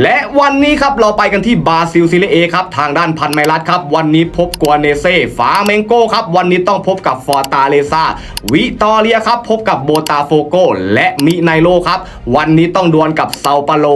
และวันนี้ครับเราไปกันที่บราซิลซีเรียเอครับทางด้านพันไมรัสครับ วันนี้พบกัวเนเซ่ฟาเมงโกครับ วันนี้ต้องพบกับฟอร์ตาเลซาวิตอเรียครับ พบกับโบตาโฟโกและมิไนโลครับ วันนี้ต้องดวลกับเซาเปาโล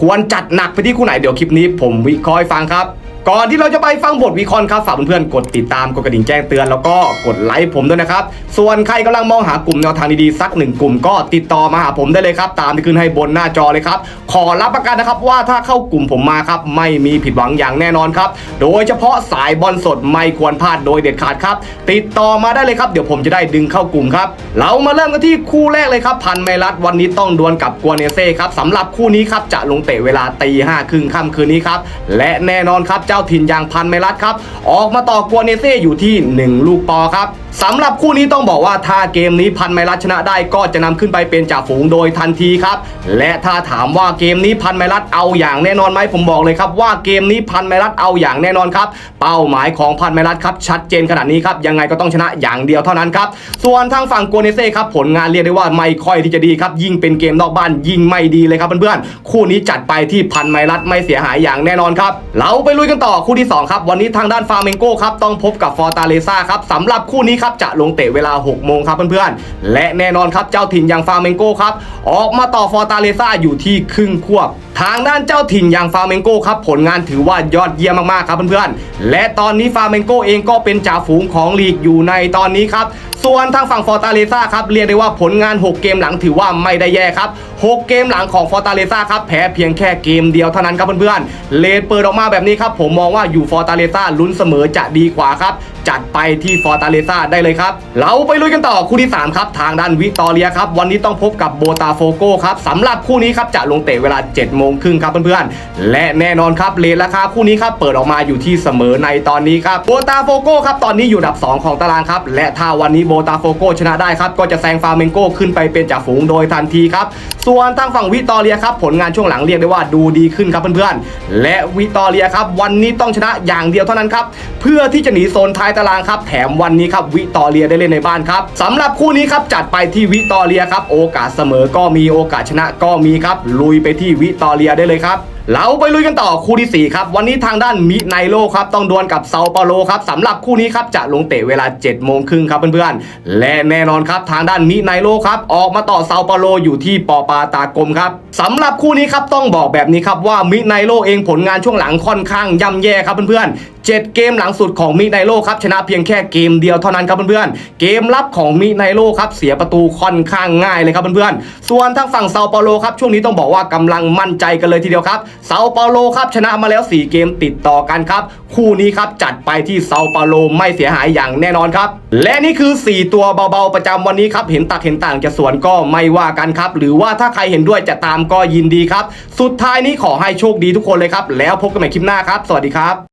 ควรจัดหนักไปที่คู่ไหนเดี๋ยวคลิปนี้ผมวิเคราะห์ฟังครับ ก่อนที่เราจะไปฟังบทวิเคราะห์ครับฝากเพื่อนๆกดติดตามกดกระดิ่งแจ้งเตือนแล้วก็กดไลค์ผมด้วยนะครับ ส่วนใครกำลังมองหากลุ่มแนวทางดีๆสักหนึ่งกลุ่มก็ติดต่อมาหาผมได้เลยครับ ตามที่ขึ้นให้บนหน้าจอเลยครับ ขอรับประกันนะครับว่าถ้าเข้ากลุ่มผมมาครับ ไม่มีผิดหวังอย่างแน่นอนครับ โดยเฉพาะสายบอลสดไม่ควรพลาดโดยเด็ดขาดครับ ติดต่อมาได้เลยครับเดี๋ยวผมจะได้ดึงเข้ากลุ่มครับเรามาเริ่มกันที่คู่แรกเลยครับพันไมรัตวันนี้ต้องดวลกับกัวเนเซ่ครับสำหรับคู่นี้ครับจะลงเตะเวลาตีห้าครึ่งค่ำคืนนี้ครับและแน่นอนครับเจ้าถิ่นอย่างพันไมรัตครับ ออกมาต่อกัวเนเซ่อยู่ที่ 1 ลูกปอครับสำหรับคู่นี้ต้องบอกว่าถ้าเกมนี้พันไมรัตชนะได้ก็จะนำขึ้นไปเป็นจ่าฝูงโดยทันทีครับ และถ้าถามว่าเกมนี้พันไมรัตเอาอย่างแน่นอนไหมผมบอกเลยครับว่าเกมนี้พันไมรัตเอาอย่างแน่นอนครับ เป้าหมายของพันไมรัตครับชัดเจนขนาดนี้ครับยังไงก็ต้องชนะอย่างเดียวเท่านั้นครับส่วนทางฝั่งกัวเนเซ่ครับผลงานเรียกได้ว่าไม่ค่อยที่จะดีครับยิ่งเป็นเกมนอกบ้านยิ่งไม่ดีเลยครับเพื่อนๆคู่นี้จัดไปที่พันไมรัตไม่เสียหายอย่างแน่นอนครับเราไปลุยกันต่อคู่ที่สองครับ วันนี้ทางด้านฟาเมงโกครับต้องพบกับฟอร์ตาเลซ่าครับสำหรับคู่นี้ครับจะลงเตะเวลา 6 โมงครับเพื่อนๆ และแน่นอนครับเจ้าถิ่นอย่างฟาเมงโกครับออกมาต่อฟอร์ตาเลซ่าอยู่ที่ครึ่งควบ ทางด้านเจ้าถิ่นอย่างฟาเมงโกครับผลงานถือว่ายอดเยี่ยมมากๆครับเพื่อนๆ และตอนนี้ฟาเมงโกเองก็เป็นจ่าฝูงของลีกอยู่ในตอนนี้ครับส่วนทางฝั่งฟอร์ตาเลซ่าครับเรียกได้ว่าผลงาน 6 เกมหลังถือว่าไม่ได้แย่ครับ 6 เกมหลังของฟอร์ตาเลซ่าครับแพ้เพียงแค่เกมเดียวเท่านั้นครับเพื่อนๆเลดเปิดออกมาแบบนี้ครับผมมองว่าอยู่ฟอร์ตาเลซ่าลุ้นเสมอจะดีกว่าครับจัดไปที่ฟอร์ตาเลซ่าได้เลยครับ เราไปลุยกันต่อคู่ที่ 3 ครับ ทางด้านวิตอเรียครับ วันนี้ต้องพบกับโบตาโฟโกครับสำหรับคู่นี้ครับจะลงเตะเวลา7โมงครึ่งครับเพื่อนๆ และแน่นอนครับเลทราคาคู่นี้ครับเปิดออกมาอยู่ที่เสมอในตอนนี้ครับโบตาโฟโก้ครับตอนนี้อยู่อันดับ 2 ของตารางครับ และถ้าวันนี้โบตาโฟโก้ชนะได้ครับ ก็จะแซงฟาเมงโกขึ้นไปเป็นจ่าฝูงโดยทันทีครับ ส่วนทางฝั่งวิตอเรียครับผลงานช่วงหลังเรียกได้ว่าดูดีขึ้นครับเพื่อนๆ และวิตอเรียครับวันนี้ต้องชนะอย่างเดียวเท่านั้นครับเพื่อที่จะหนีโซนท้ายตารางครับแถมวันนี้ครับวิตอเรียได้เล่นในบ้านครับสำหรับคู่นี้ครับจัดไปที่วิตอเรียครับโอกาสเสมอก็มีโอกาสชนะก็มีครับลุยไปที่วิตอเรียได้เลยครับ เราไปลุยกันต่อคู่ที่ 4 ครับ วันนี้ทางด้านมิไนโลครับต้องดวลกับเซาเปาโลครับสำหรับคู่นี้ครับจะลงเตะเวลา7โมงครึ่งครับเพื่อนๆ และแน่นอนครับทางด้านมิไนโลครับออกมาต่อเซาเปาโลอยู่ที่ปอปาตากลมครับสำหรับคู่นี้ครับต้องบอกแบบนี้ครับว่ามิไนโลเองผลงานช่วงหลังค่อนข้างย่ำแย่ครับเพื่อนๆ7 เกมหลังสุดของมิไนโลครับชนะเพียงแค่เกมเดียวเท่านั้นครับเพื่อนๆ เกมรับของมิไนโลครับเสียประตูค่อนข้างง่ายเลยครับเพื่อนๆ ส่วนทางฝั่งเซาเปาโลครับช่วงนี้ต้องบอกว่ากำลังมั่นใจกันเลยทีเดียวครับเซาเปาโลครับชนะมาแล้ว 4 เกมติดต่อกันครับ คู่นี้ครับจัดไปที่เซาเปาโลไม่เสียหายอย่างแน่นอนครับ และนี่คือ 4 ตัวเบาๆประจำวันนี้ครับเห็นตักเห็นต่างจะสวนก็ไม่ว่ากันครับ หรือว่าถ้าใครเห็นด้วยจะตามก็ยินดีครับ สุดท้ายนี้ขอให้โชคดีทุกคนเลยครับ แล้วพบกันใหม่คลิปหน้าครับ สวัสดีครับ